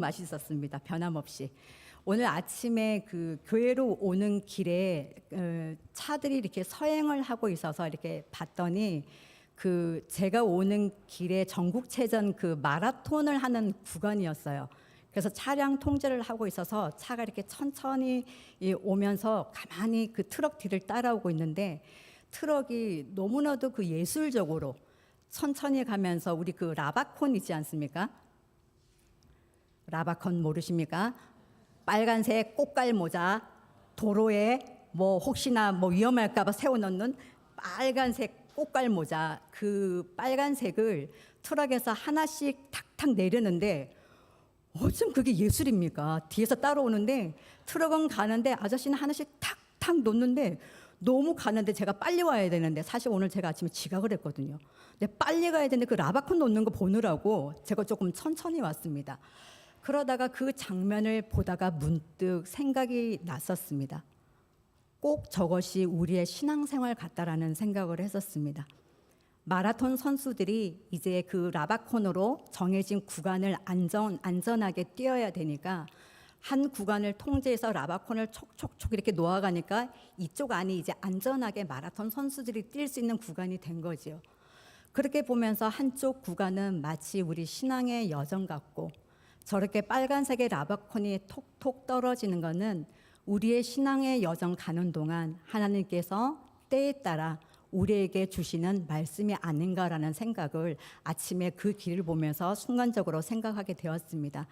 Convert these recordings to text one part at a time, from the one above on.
맛있었습니다. 변함없이. 오늘 아침에 그 교회로 오는 길에 어, 차들이 이렇게 서행을 하고 있어서 이렇게 봤더니 그 제가 오는 길에 전국체전 그 마라톤을 하는 구간이었어요. 그래서 차량 통제를 하고 있어서 차가 이렇게 천천히 이 오면서 가만히 그 트럭 뒤를 따라오고 있는데 트럭이 너무나도 그 예술적으로 천천히 가면서 우리 그 라바콘 있지 않습니까? 라바콘 모르십니까? 빨간색 꽃갈 모자 도로에 뭐 혹시나 뭐 위험할까봐 세워놓는 빨간색 꽃갈 모자 그 빨간색을 트럭에서 하나씩 탁탁 내리는데 어쩜 그게 예술입니까? 뒤에서 따라오는데 트럭은 가는데 아저씨는 하나씩 탁탁 놓는데 너무 가는데 제가 빨리 와야 되는데 사실 오늘 제가 아침에 지각을 했거든요. 근데 빨리 가야 되는데 그 라바콘 놓는 거 보느라고 제가 조금 천천히 왔습니다. 그러다가 그 장면을 보다가 문득 생각이 났었습니다. 꼭 저것이 우리의 신앙생활 같다라는 생각을 했었습니다. 마라톤 선수들이 이제 그 라바콘으로 정해진 구간을 안전 안전하게 뛰어야 되니까 한 구간을 통제해서 라바콘을 촉촉촉 이렇게 놓아가니까 이쪽 안이 이제 안전하게 마라톤 선수들이 뛸 수 있는 구간이 된 거지요. 그렇게 보면서 한쪽 구간은 마치 우리 신앙의 여정 같고 저렇게 빨간색의 라바콘이 톡톡 떨어지는 것은 우리의 신앙의 여정 가는 동안 하나님께서 때에 따라 우리에게 주시는 말씀이 아닌가라는 생각을 아침에 그 길을 보면서 순간적으로 생각하게 되었습니다.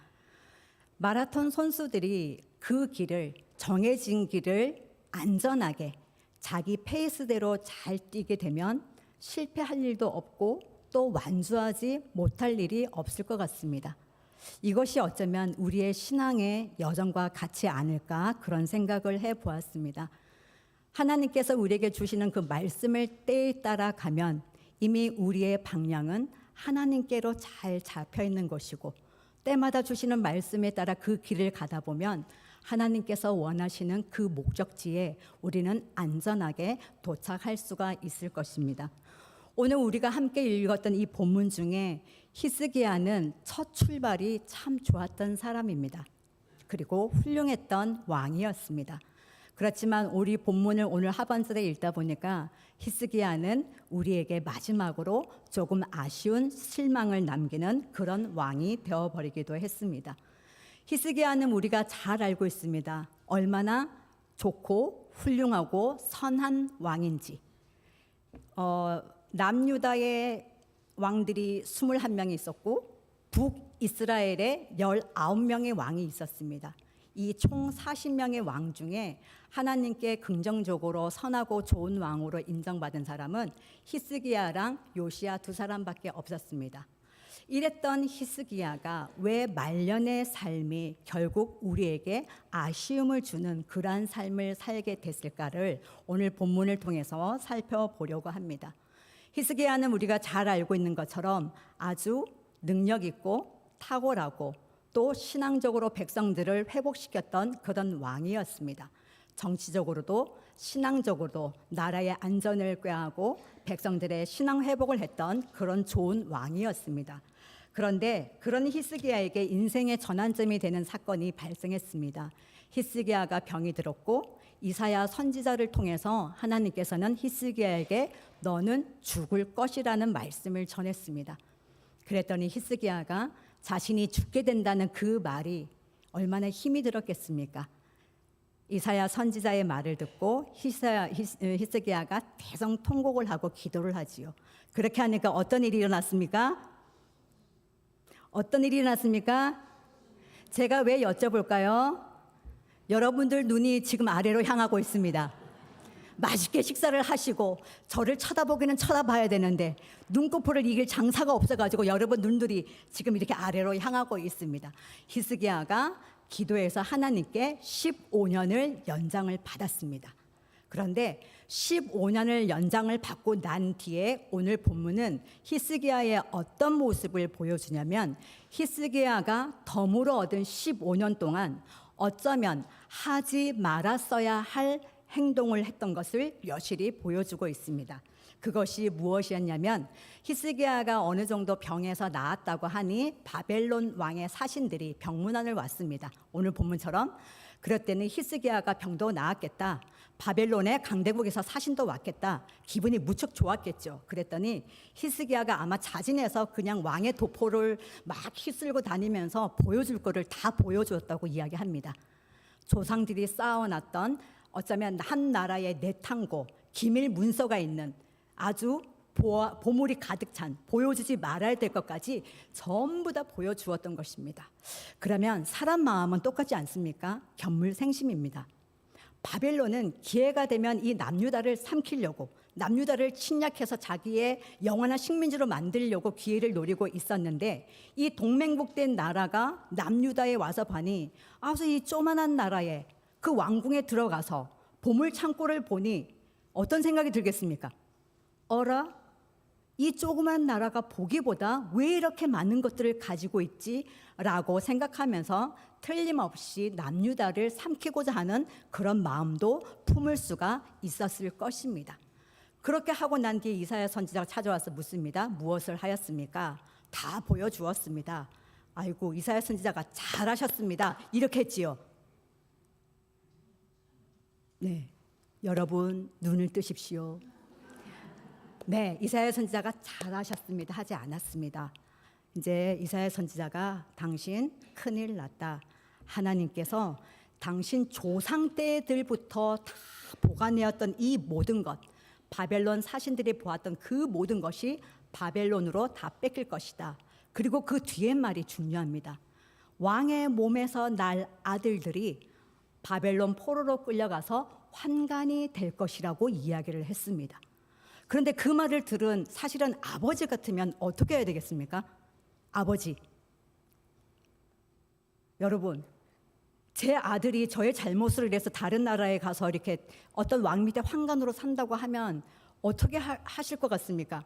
마라톤 선수들이 그 길을 정해진 길을 안전하게 자기 페이스대로 잘 뛰게 되면 실패할 일도 없고 또 완주하지 못할 일이 없을 것 같습니다. 이것이 어쩌면 우리의 신앙의 여정과 같지 않을까 그런 생각을 해 보았습니다. 하나님께서 우리에게 주시는 그 말씀을 때에 따라 가면 이미 우리의 방향은 하나님께로 잘 잡혀 있는 것이고 때마다 주시는 말씀에 따라 그 길을 가다 보면 하나님께서 원하시는 그 목적지에 우리는 안전하게 도착할 수가 있을 것입니다. 오늘 우리가 함께 읽었던 이 본문 중에 히스기야는 첫 출발이 참 좋았던 사람입니다. 그리고 훌륭했던 왕이었습니다. 그렇지만 우리 본문을 오늘 하반절에 읽다 보니까 히스기야는 우리에게 마지막으로 조금 아쉬운 실망을 남기는 그런 왕이 되어 버리기도 했습니다. 히스기야는 우리가 잘 알고 있습니다. 얼마나 좋고 훌륭하고 선한 왕인지. 어, 남유다의 왕들이 21명이 있었고 북이스라엘에 19명의 왕이 있었습니다. 이 총 40명의 왕 중에 하나님께 긍정적으로 선하고 좋은 왕으로 인정받은 사람은 히스기야랑 요시야 두 사람밖에 없었습니다. 이랬던 히스기야가 왜 말년의 삶이 결국 우리에게 아쉬움을 주는 그러한 삶을 살게 됐을까를 오늘 본문을 통해서 살펴보려고 합니다. 히스기야는 우리가 잘 알고 있는 것처럼 아주 능력 있고 탁월하고 또 신앙적으로 백성들을 회복시켰던 그런 왕이었습니다. 정치적으로도 신앙적으로도 나라의 안전을 꾀하고 백성들의 신앙 회복을 했던 그런 좋은 왕이었습니다. 그런데 그런 히스기야에게 인생의 전환점이 되는 사건이 발생했습니다. 히스기야가 병이 들었고 이사야 선지자를 통해서 하나님께서는 히스기야에게 너는 죽을 것이라는 말씀을 전했습니다. 그랬더니 히스기야가 자신이 죽게 된다는 그 말이 얼마나 힘이 들었겠습니까? 이사야 선지자의 말을 듣고 히스야, 히스기야가 대성통곡을 하고 기도를 하지요. 그렇게 하니까 어떤 일이 일어났습니까? 어떤 일이 일어났습니까? 제가 왜 여쭤볼까요? 여러분들 눈이 지금 아래로 향하고 있습니다. 맛있게 식사를 하시고 저를 쳐다보기는 쳐다봐야 되는데 눈꺼풀을 이길 장사가 없어가지고 여러분 눈들이 지금 이렇게 아래로 향하고 있습니다. 히스기야가 기도해서 하나님께 15년을 연장을 받았습니다. 그런데 15년을 연장을 받고 난 뒤에 오늘 본문은 히스기야의 어떤 모습을 보여주냐면 히스기야가 덤으로 얻은 15년 동안 어쩌면 하지 말았어야 할 행동을 했던 것을 여실히 보여주고 있습니다. 그것이 무엇이었냐면 히스기야가 어느 정도 병에서 나았다고 하니 바벨론 왕의 사신들이 병문안을 왔습니다. 오늘 본문처럼 그랬더니 히스기야가 병도 나았겠다. 바벨론의 강대국에서 사신도 왔겠다. 기분이 무척 좋았겠죠. 그랬더니 히스기야가 아마 자진해서 그냥 왕의 도포를 막 휘쓸고 다니면서 보여줄 거를 다 보여줬다고 이야기합니다. 조상들이 쌓아놨던 어쩌면 한 나라의 내탕고 기밀 문서가 있는 아주 보, 보물이 가득 찬 보여주지 말아야 될 것까지 전부 다 보여주었던 것입니다. 그러면 사람 마음은 똑같지 않습니까? 견물생심입니다. 바벨론은 기회가 되면 이 남유다를 삼키려고 남유다를 침략해서 자기의 영원한 식민지로 만들려고 기회를 노리고 있었는데 이 동맹국된 나라가 남유다에 와서 보니 아주 이 조만한 나라에 그 왕궁에 들어가서 보물 창고를 보니 어떤 생각이 들겠습니까? 어라 이 조그만 나라가 보기보다 왜 이렇게 많은 것들을 가지고 있지? 라고 생각하면서 틀림없이 남유다를 삼키고자 하는 그런 마음도 품을 수가 있었을 것입니다. 그렇게 하고 난 뒤에 이사야 선지자가 찾아와서 묻습니다. 무엇을 하였습니까? 다 보여주었습니다. 아이고 이사야 선지자가 잘하셨습니다. 이렇게 했지요. 네, 여러분 눈을 뜨십시오. 네, 이사야 선지자가 잘하셨습니다. 하지 않았습니다. 이제 이사야 선지자가 당신 큰일 났다. 하나님께서 당신 조상 때들부터 다 보관해왔던 이 모든 것, 바벨론 사신들이 보았던 그 모든 것이 바벨론으로 다 뺏길 것이다. 그리고 그 뒤에 말이 중요합니다. 왕의 몸에서 날 아들들이 바벨론 포로로 끌려가서 환관이 될 것이라고 이야기를 했습니다. 그런데 그 말을 들은 사실은 아버지 같으면 어떻게 해야 되겠습니까? 아버지. 여러분, 제 아들이 저의 잘못을 위해서 다른 나라에 가서 이렇게 어떤 왕 밑에 환관으로 산다고 하면 어떻게 하, 하실 것 같습니까?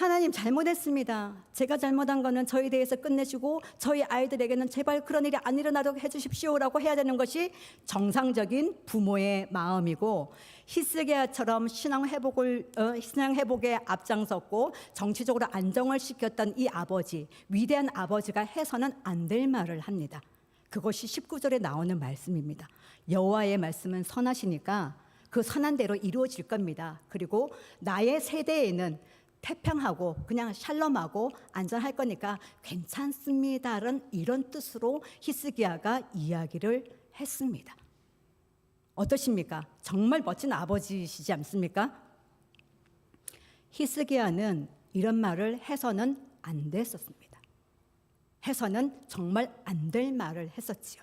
하나님 잘못했습니다. 제가 잘못한 거는 저에 대해서 끝내시고 저희 아이들에게는 제발 그런 일이 안 일어나도록 해주십시오라고 해야 되는 것이 정상적인 부모의 마음이고 히스기야처럼 신앙 회복을 어, 신앙 회복에 앞장섰고 정치적으로 안정을 시켰던 이 아버지 위대한 아버지가 해서는 안 될 말을 합니다. 그것이 19절에 나오는 말씀입니다. 여호와의 말씀은 선하시니까 그 선한 대로 이루어질 겁니다. 그리고 나의 세대에는 태평하고 그냥 샬롬하고 안전할 거니까 괜찮습니다라는 이런 뜻으로 히스기야가 이야기를 했습니다. 어떠십니까? 정말 멋진 아버지시지 않습니까? 히스기야는 이런 말을 해서는 안 됐었습니다. 해서는 정말 안 될 말을 했었지요.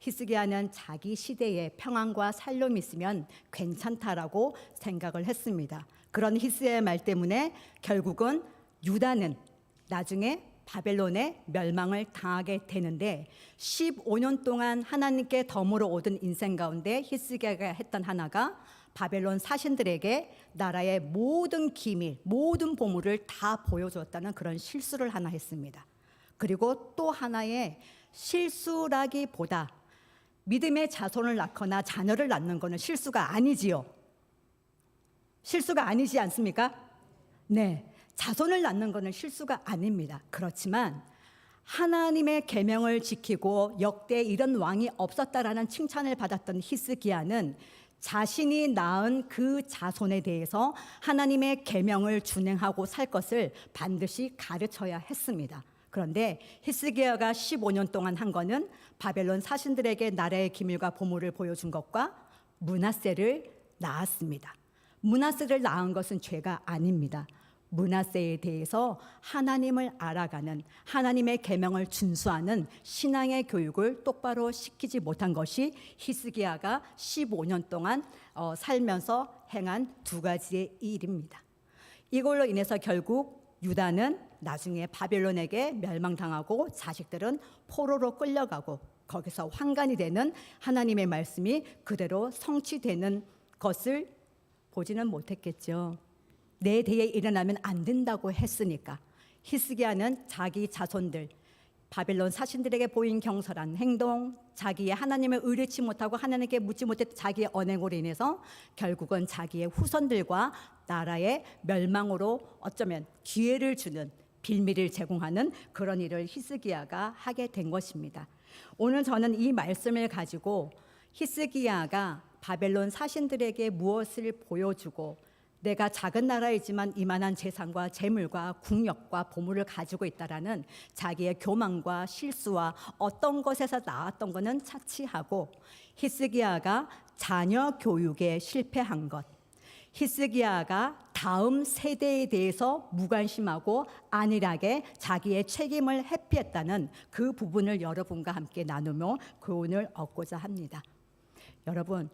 히스기야는 자기 시대에 평안과 살롬이 있으면 괜찮다라고 생각을 했습니다. 그런 히스의 말 때문에 결국은 유다는 나중에 바벨론의 멸망을 당하게 되는데 15년 동안 하나님께 덤으로 오던 인생 가운데 히스기야가 했던 하나가 바벨론 사신들에게 나라의 모든 기밀, 모든 보물을 다 보여줬다는 그런 실수를 하나 했습니다. 그리고 또 하나의 실수라기보다 믿음의 자손을 낳거나 자녀를 낳는 것은 실수가 아니지요. 실수가 아니지 않습니까? 네. 자손을 낳는 것은 실수가 아닙니다. 그렇지만 하나님의 계명을 지키고 역대 이런 왕이 없었다라는 칭찬을 받았던 히스기야는 자신이 낳은 그 자손에 대해서 하나님의 계명을 준행하고 살 것을 반드시 가르쳐야 했습니다. 그런데 히스기야가 15년 동안 한 거는 바벨론 사신들에게 나라의 기밀과 보물을 보여준 것과 문하세를 낳았습니다. 문하세를 낳은 것은 죄가 아닙니다. 문하세에 대해서 하나님을 알아가는 하나님의 계명을 준수하는 신앙의 교육을 똑바로 시키지 못한 것이 히스기야가 15년 동안 어, 살면서 행한 두 가지의 일입니다. 이걸로 인해서 결국 유다는 나중에 바벨론에게 멸망당하고 자식들은 포로로 끌려가고 거기서 환관이 되는 하나님의 말씀이 그대로 성취되는 것을 보지는 못했겠죠. 내 대에 일어나면 안 된다고 했으니까 히스기야는 자기 자손들 바벨론 사신들에게 보인 경솔한 행동, 자기의 하나님을 의뢰치 못하고 하나님께 묻지 못했던 자기의 언행으로 인해서 결국은 자기의 후손들과 나라의 멸망으로 어쩌면 기회를 주는 빌미를 제공하는 그런 일을 히스기야가 하게 된 것입니다. 오늘 저는 이 말씀을 가지고 히스기야가 바벨론 사신들에게 무엇을 보여주고 내가 작은 나라이지만 이만한 재산과 재물과 국력과 보물을 가지고 있다라는 자기의 교만과 실수와 어떤 것에서 나왔던 것은 차치하고 히스기야가 자녀 교육에 실패한 것 히스기야가 다음 세대에 대해서 무관심하고 안일하게 자기의 책임을 회피했다는 그 부분을 여러분과 함께 나누며 교훈을 얻고자 합니다. 여러분,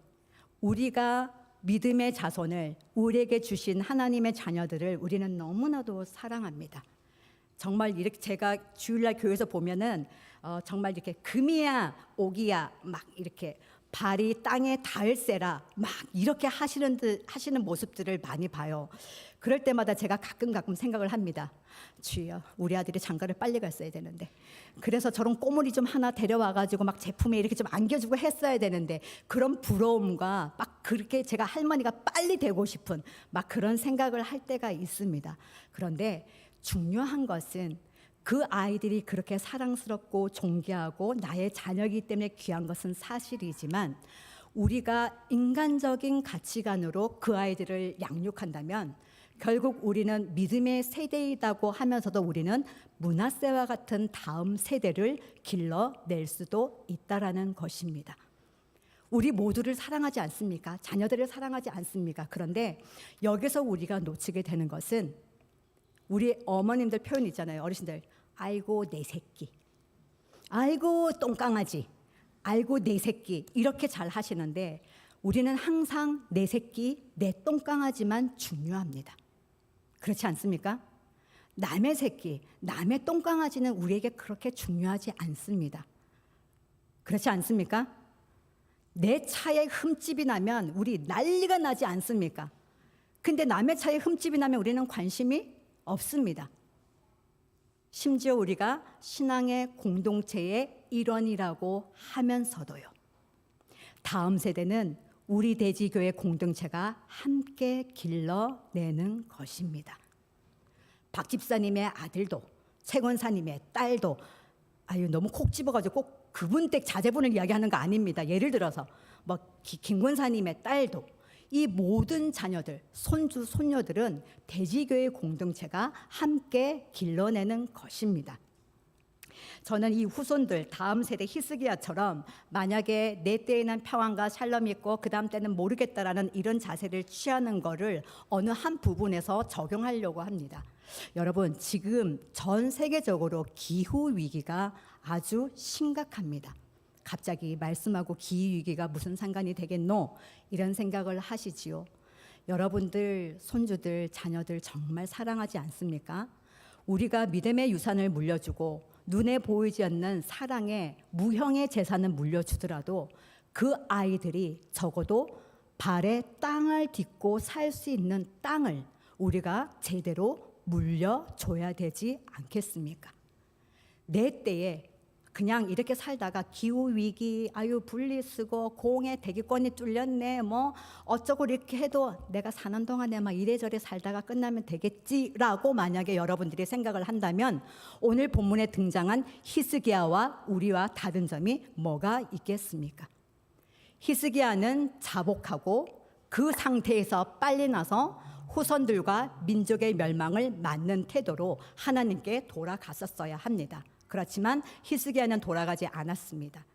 우리가 믿음의 자손을 우리에게 주신 하나님의 자녀들을 우리는 너무나도 사랑합니다. 정말 이렇게 제가 주일날 교회에서 보면은 어, 정말 이렇게 금이야 오기야 막 이렇게 발이 땅에 닿을세라 막 이렇게 하시는 듯 하시는 모습들을 많이 봐요. 그럴 때마다 제가 가끔 가끔 생각을 합니다. 주여, 우리 아들이 장가를 빨리 갔어야 되는데. 그래서 저런 꼬물이 좀 하나 데려와 가지고 막 제품에 이렇게 좀 안겨주고 했어야 되는데 그런 부러움과 막 그렇게 제가 할머니가 빨리 되고 싶은 막 그런 생각을 할 때가 있습니다. 그런데 중요한 것은 그 아이들이 그렇게 사랑스럽고 존귀하고 나의 자녀이기 때문에 귀한 것은 사실이지만 우리가 인간적인 가치관으로 그 아이들을 양육한다면 결국 우리는 믿음의 세대이다고 하면서도 우리는 문하세와 같은 다음 세대를 길러낼 수도 있다라는 것입니다. 우리 모두를 사랑하지 않습니까? 자녀들을 사랑하지 않습니까? 그런데 여기서 우리가 놓치게 되는 것은 우리 어머님들 표현 있잖아요. 어르신들. 아이고 내 새끼. 아이고 똥강아지. 아이고 내 새끼. 이렇게 잘 하시는데 우리는 항상 내 새끼, 내 똥강아지만 중요합니다. 그렇지 않습니까? 남의 새끼, 남의 똥강아지는 우리에게 그렇게 중요하지 않습니다. 그렇지 않습니까? 내 차에 흠집이 나면 우리 난리가 나지 않습니까? 근데 남의 차에 흠집이 나면 우리는 관심이 없습니다. 심지어 우리가 신앙의 공동체의 일원이라고 하면서도요. 다음 세대는 우리 대지교회 공동체가 함께 길러내는 것입니다. 박 집사님의 아들도 최 권사님의 딸도 아유 너무 콕 집어가지고 꼭 그분 댁 자제분을 이야기하는 거 아닙니다. 예를 들어서 뭐 기- 김 권사님의 딸도 이 모든 자녀들 손주 손녀들은 대지교회 공동체가 함께 길러내는 것입니다. 저는 이 후손들 다음 세대 히스기야처럼 만약에 내 때에는 평안과 샬롬이 있고 그 다음 때는 모르겠다라는 이런 자세를 취하는 거를 어느 한 부분에서 적용하려고 합니다. 여러분 지금 전 세계적으로 기후 위기가 아주 심각합니다. 갑자기 말씀하고 기후 위기가 무슨 상관이 되겠노? 이런 생각을 하시지요. 여러분들 손주들 자녀들 정말 사랑하지 않습니까? 우리가 믿음의 유산을 물려주고 눈에 보이지 않는 사랑의 무형의 재산을 물려주더라도 그 아이들이 적어도 발에 땅을 딛고 살 수 있는 땅을 우리가 제대로 물려줘야 되지 않겠습니까? 내 때에 그냥 이렇게 살다가 기후 위기, 아유 분리수거, 공해 대기권이 뚫렸네, 뭐 어쩌고 이렇게 해도 내가 사는 동안에 막 이래저래 살다가 끝나면 되겠지라고 만약에 여러분들이 생각을 한다면 오늘 본문에 등장한 히스기야와 우리와 다른 점이 뭐가 있겠습니까? 히스기야는 자복하고 그 상태에서 빨리 나서 후손들과 민족의 멸망을 맞는 태도로 하나님께 돌아갔었어야 합니다. 그렇지만 히스기야는 돌아가지 않았습니다.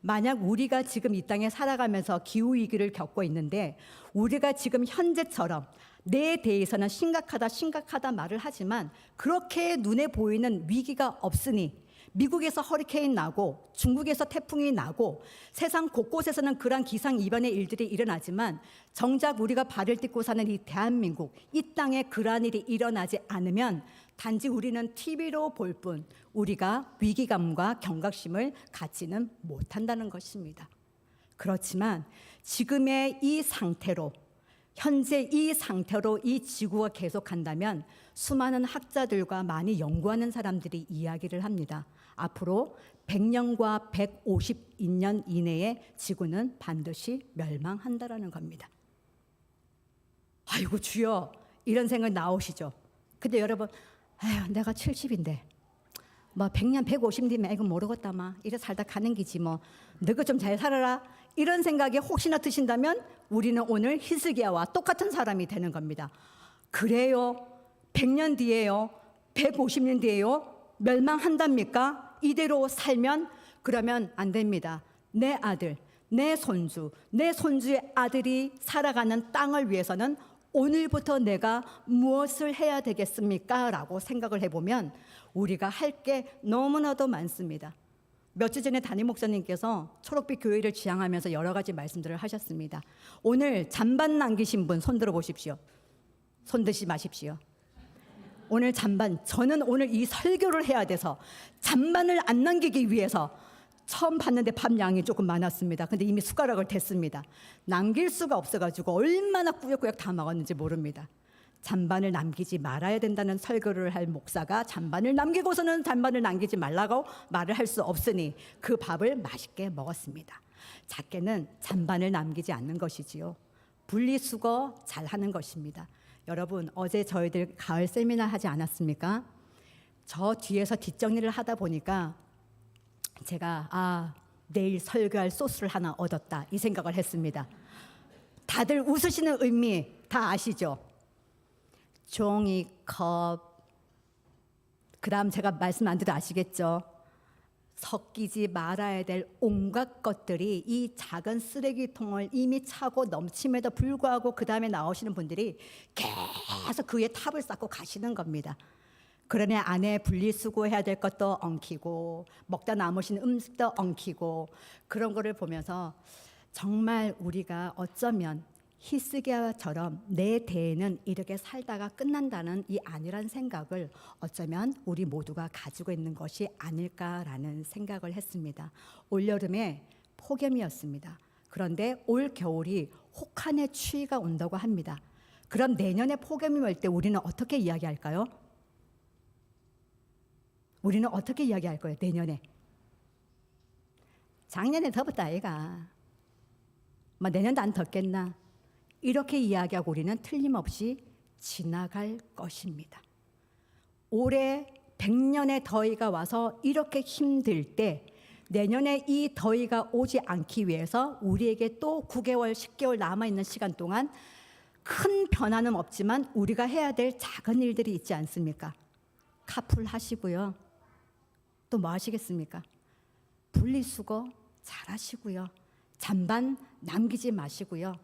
만약 우리가 지금 이 땅에 살아가면서 기후 위기를 겪고 있는데 우리가 지금 현재처럼 내 대해서는 심각하다 심각하다 말을 하지만 그렇게 눈에 보이는 위기가 없으니 미국에서 허리케인 나고 중국에서 태풍이 나고 세상 곳곳에서는 그러한 기상 이변의 일들이 일어나지만 정작 우리가 발을 딛고 사는 이 대한민국 이 땅에 그러한 일이 일어나지 않으면 단지 우리는 TV로 볼 뿐 우리가 위기감과 경각심을 갖지는 못한다는 것입니다. 그렇지만 지금의 이 상태로 현재 이 상태로 이 지구가 계속한다면 수많은 학자들과 많이 연구하는 사람들이 이야기를 합니다. 앞으로 100년과 152년 이내에 지구는 반드시 멸망한다라는 겁니다. 아이고 주여 이런 생각 나오시죠. 근데 여러분, 아휴 내가 70인데 뭐 100년 150 뒤면 이거 모르겠다 마 이래 살다 가는 기지 뭐 너가 좀 잘 살아라 이런 생각이 혹시나 드신다면 우리는 오늘 히스기야와 똑같은 사람이 되는 겁니다. 그래요? 100년 뒤에요? 150년 뒤에요? 멸망한답니까? 이대로 살면 그러면 안 됩니다. 내 아들, 내 손주, 내 손주의 아들이 살아가는 땅을 위해서는 오늘부터 내가 무엇을 해야 되겠습니까? 라고 생각을 해보면 우리가 할 게 너무나도 많습니다. 몇주 전에 담임 목사님께서 초록빛 교회를 지향하면서 여러 가지 말씀들을 하셨습니다. 오늘 잔반 남기신 분 손 들어 보십시오. 손 드시 마십시오. 오늘 잔반 저는 오늘 이 설교를 해야 돼서 잔반을 안 남기기 위해서 처음 봤는데 밥 양이 조금 많았습니다. 근데 이미 숟가락을 댔습니다. 남길 수가 없어가지고 얼마나 꾸역꾸역 다 먹었는지 모릅니다. 잔반을 남기지 말아야 된다는 설교를 할 목사가 잔반을 남기고서는 잔반을 남기지 말라고 말을 할 수 없으니 그 밥을 맛있게 먹었습니다. 작게는 잔반을 남기지 않는 것이지요. 분리수거 잘 하는 것입니다. 여러분, 어제 저희들 가을 세미나 하지 않았습니까? 저 뒤에서 뒷정리를 하다 보니까 제가 아, 내일 설교할 소스를 하나 얻었다. 이 생각을 했습니다. 다들 웃으시는 의미 다 아시죠? 종이컵. 그다음 제가 말씀 안 드려 아시겠죠? 섞이지 말아야 될 온갖 것들이 이 작은 쓰레기통을 이미 차고 넘침에도 불구하고 그 다음에 나오시는 분들이 계속 그 위에 탑을 쌓고 가시는 겁니다. 그러니 안에 분리수거해야 될 것도 엉키고 먹다 남으신 음식도 엉키고 그런 거를 보면서 정말 우리가 어쩌면 히스기야처럼 내 대에는 이렇게 살다가 끝난다는 이 아니란 생각을 어쩌면 우리 모두가 가지고 있는 것이 아닐까라는 생각을 했습니다. 올 여름에 폭염이었습니다. 그런데 올 겨울이 혹한의 추위가 온다고 합니다. 그럼 내년에 폭염이 올 때 우리는 어떻게 이야기할까요? 우리는 어떻게 이야기할 거예요? 내년에 작년에 덥었다 아이가. 뭐 내년도 안 덥겠나? 이렇게 이야기하고 우리는 틀림없이 지나갈 것입니다. 올해 100년의 더위가 와서 이렇게 힘들 때 내년에 이 더위가 오지 않기 위해서 우리에게 또 9개월, 10개월 남아 있는 시간 동안 큰 변화는 없지만 우리가 해야 될 작은 일들이 있지 않습니까? 카풀 하시고요. 또 뭐 하시겠습니까? 분리수거 잘 하시고요. 잔반 남기지 마시고요.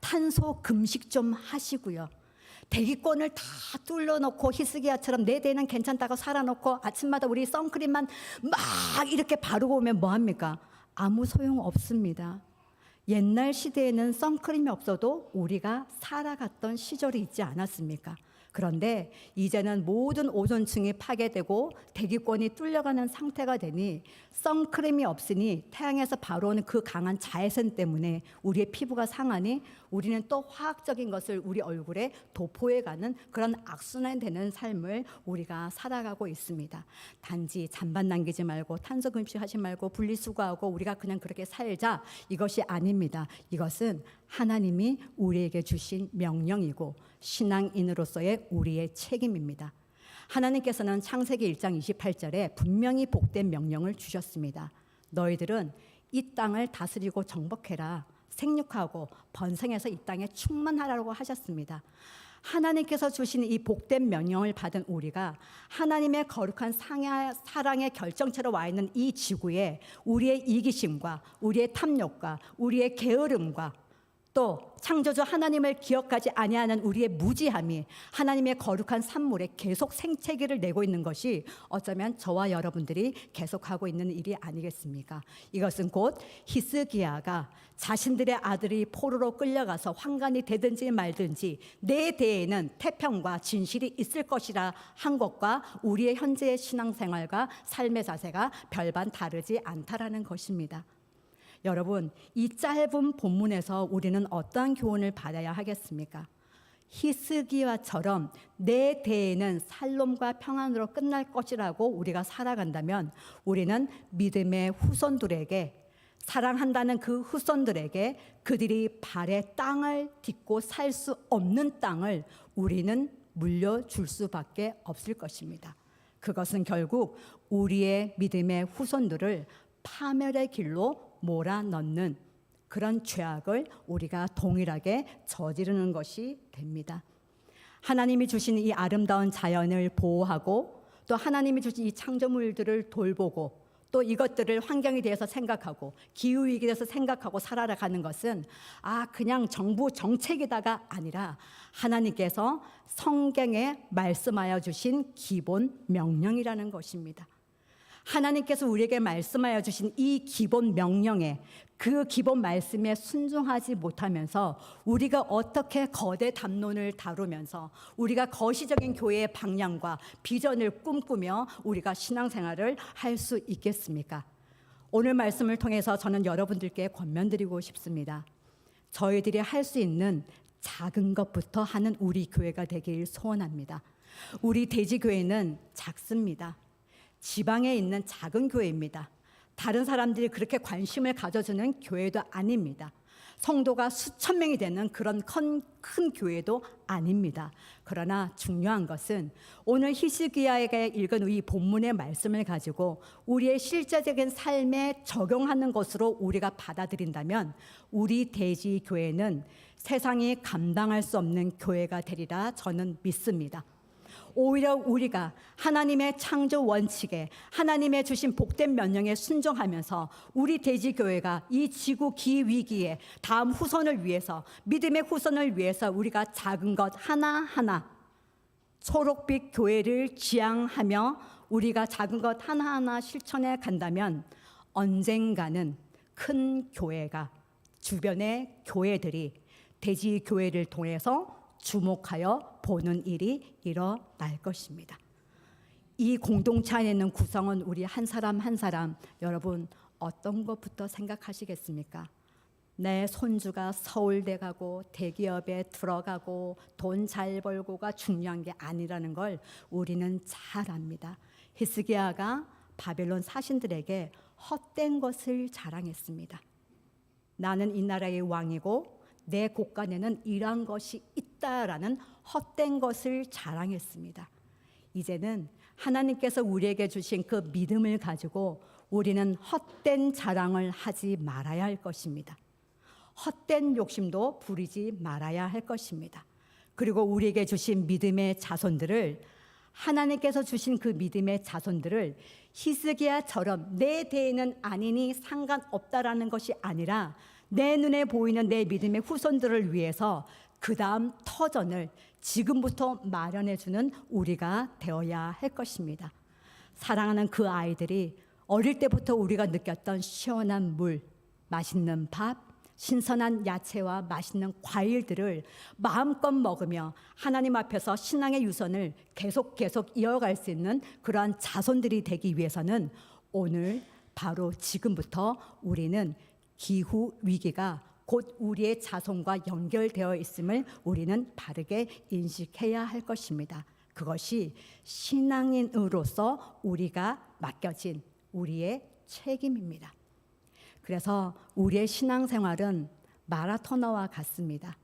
탄소 금식 좀 하시고요. 대기권을 다 뚫어놓고 히스기야처럼 내 대는 괜찮다고 살아놓고 아침마다 우리 선크림만 막 이렇게 바르고 오면 뭐합니까? 아무 소용 없습니다. 옛날 시대에는 선크림이 없어도 우리가 살아갔던 시절이 있지 않았습니까? 그런데 이제는 모든 오존층이 파괴되고 대기권이 뚫려가는 상태가 되니 선크림이 없으니 태양에서 바로 오는 그 강한 자외선 때문에 우리의 피부가 상하니 우리는 또 화학적인 것을 우리 얼굴에 도포해가는 그런 악순환 되는 삶을 우리가 살아가고 있습니다. 단지 잔반 남기지 말고 탄소 금식 하지 말고 분리수거하고 우리가 그냥 그렇게 살자 이것이 아닙니다. 이것은 하나님이 우리에게 주신 명령이고 신앙인으로서의 우리의 책임입니다. 하나님께서는 창세기 1장 28절에 분명히 복된 명령을 주셨습니다. 너희들은 이 땅을 다스리고 정복해라. 생육하고 번성해서 이 땅에 충만하라고 하셨습니다. 하나님께서 주신 이 복된 명령을 받은 우리가 하나님의 거룩한 상야, 사랑의 결정체로 와 있는 이 지구에 우리의 이기심과 우리의 탐욕과 우리의 게으름과 또 창조주 하나님을 기억하지 아니하는 우리의 무지함이 하나님의 거룩한 산물에 계속 생채기를 내고 있는 것이 어쩌면 저와 여러분들이 계속하고 있는 일이 아니겠습니까? 이것은 곧 히스기야가 자신들의 아들이 포로로 끌려가서 환관이 되든지 말든지 내 대에는 태평과 진실이 있을 것이라 한 것과 우리의 현재의 신앙생활과 삶의 자세가 별반 다르지 않다라는 것입니다. 여러분, 이 짧은 본문에서 우리는 어떠한 교훈을 받아야 하겠습니까? 히스기야처럼 내 대에는 살롬과 평안으로 끝날 것이라고 우리가 살아간다면 우리는 믿음의 후손들에게 사랑한다는 그 후손들에게 그들이 발에 땅을 딛고 살 수 없는 땅을 우리는 물려줄 수밖에 없을 것입니다. 그것은 결국 우리의 믿음의 후손들을 파멸의 길로 몰아넣는 그런 죄악을 우리가 동일하게 저지르는 것이 됩니다. 하나님이 주신 이 아름다운 자연을 보호하고 또 하나님이 주신 이 창조물들을 돌보고 또 이것들을 환경에 대해서 생각하고 기후 위기에 대해서 생각하고 살아가는 것은 아 그냥 정부 정책이다가 아니라 하나님께서 성경에 말씀하여 주신 기본 명령이라는 것입니다. 하나님께서 우리에게 말씀하여 주신 이 기본 명령에 그 기본 말씀에 순종하지 못하면서 우리가 어떻게 거대 담론을 다루면서 우리가 거시적인 교회의 방향과 비전을 꿈꾸며 우리가 신앙생활을 할 수 있겠습니까? 오늘 말씀을 통해서 저는 여러분들께 권면드리고 싶습니다. 저희들이 할 수 있는 작은 것부터 하는 우리 교회가 되길 소원합니다. 우리 대지교회는 작습니다. 지방에 있는 작은 교회입니다. 다른 사람들이 그렇게 관심을 가져주는 교회도 아닙니다. 성도가 수천 명이 되는 그런 큰, 큰 교회도 아닙니다. 그러나 중요한 것은 오늘 히스기야에게 읽은 이 본문의 말씀을 가지고 우리의 실제적인 삶에 적용하는 것으로 우리가 받아들인다면 우리 대지 교회는 세상이 감당할 수 없는 교회가 되리라 저는 믿습니다. 오히려 우리가 하나님의 창조 원칙에 하나님의 주신 복된 명령에 순종하면서 우리 대지 교회가 이 지구 기위기에 다음 후손을 위해서 믿음의 후손을 위해서 우리가 작은 것 하나하나 초록빛 교회를 지향하며 우리가 작은 것 하나하나 실천해 간다면 언젠가는 큰 교회가 주변의 교회들이 대지 교회를 통해서 주목하여 보는 일이 일어날 것입니다. 이 공동체 안에 있는 구성은 우리 한 사람 한 사람 여러분 어떤 것부터 생각하시겠습니까? 내 손주가 서울대 가고 대기업에 들어가고 돈 잘 벌고가 중요한 게 아니라는 걸 우리는 잘 압니다. 히스기야가 바벨론 사신들에게 헛된 것을 자랑했습니다. 나는 이 나라의 왕이고 내 곳간에는 이러한 것이 있다라는 헛된 것을 자랑했습니다. 이제는 하나님께서 우리에게 주신 그 믿음을 가지고 우리는 헛된 자랑을 하지 말아야 할 것입니다. 헛된 욕심도 부리지 말아야 할 것입니다. 그리고 우리에게 주신 믿음의 자손들을 하나님께서 주신 그 믿음의 자손들을 히스기야처럼 내 대에는 아니니 상관없다라는 것이 아니라 내 눈에 보이는 내 믿음의 후손들을 위해서 그 다음 터전을 지금부터 마련해 주는 우리가 되어야 할 것입니다. 사랑하는 그 아이들이 어릴 때부터 우리가 느꼈던 시원한 물, 맛있는 밥, 신선한 야채와 맛있는 과일들을 마음껏 먹으며 하나님 앞에서 신앙의 유선을 계속 계속 이어갈 수 있는 그러한 자손들이 되기 위해서는 오늘 바로 지금부터 우리는 기후 위기가 곧 우리의 자손과 연결되어 있음을 우리는 바르게 인식해야 할 것입니다. 그것이 신앙인으로서 우리가 맡겨진 우리의 책임입니다. 그래서 우리의 신앙생활은 마라토너와 같습니다.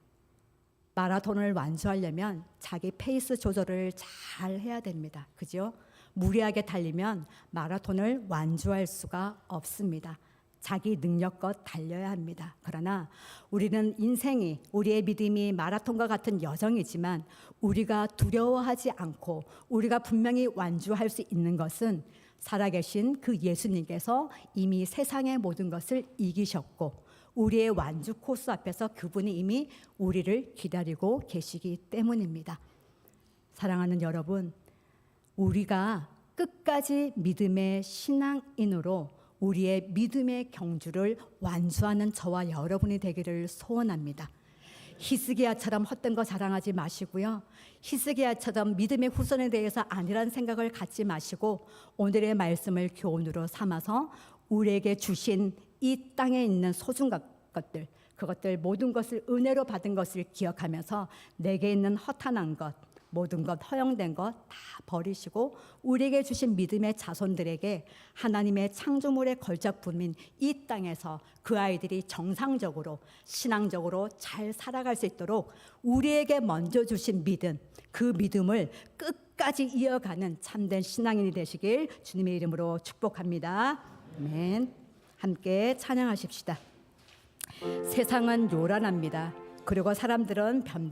마라톤을 완주하려면 자기 페이스 조절을 잘 해야 됩니다. 그죠? 무리하게 달리면 마라톤을 완주할 수가 없습니다. 자기 능력껏 달려야 합니다. 그러나 우리는 인생이 우리의 믿음이 마라톤과 같은 여정이지만 우리가 두려워하지 않고 우리가 분명히 완주할 수 있는 것은 살아계신 그 예수님께서 이미 세상의 모든 것을 이기셨고 우리의 완주 코스 앞에서 그분이 이미 우리를 기다리고 계시기 때문입니다. 사랑하는 여러분, 우리가 끝까지 믿음의 신앙인으로 우리의 믿음의 경주를 완수하는 저와 여러분이 되기를 소원합니다. 히스기야처럼 헛된 거 자랑하지 마시고요. 히스기야처럼 믿음의 후손에 대해서 아니란 생각을 갖지 마시고 오늘의 말씀을 교훈으로 삼아서 우리에게 주신 이 땅에 있는 소중한 것들 그것들 모든 것을 은혜로 받은 것을 기억하면서 내게 있는 허탄한 것, 모든 것 허용된 것 다 버리시고 우리에게 주신 믿음의 자손들에게 하나님의 창조물의 걸작품인 이 땅에서 그 아이들이 정상적으로 신앙적으로 잘 살아갈 수 있도록 우리에게 먼저 주신 믿음 그 믿음을 끝까지 이어가는 참된 신앙인이 되시길 주님의 이름으로 축복합니다. 아멘. 함께 찬양하십시다. 세상은 요란합니다. 그리고 사람들은 변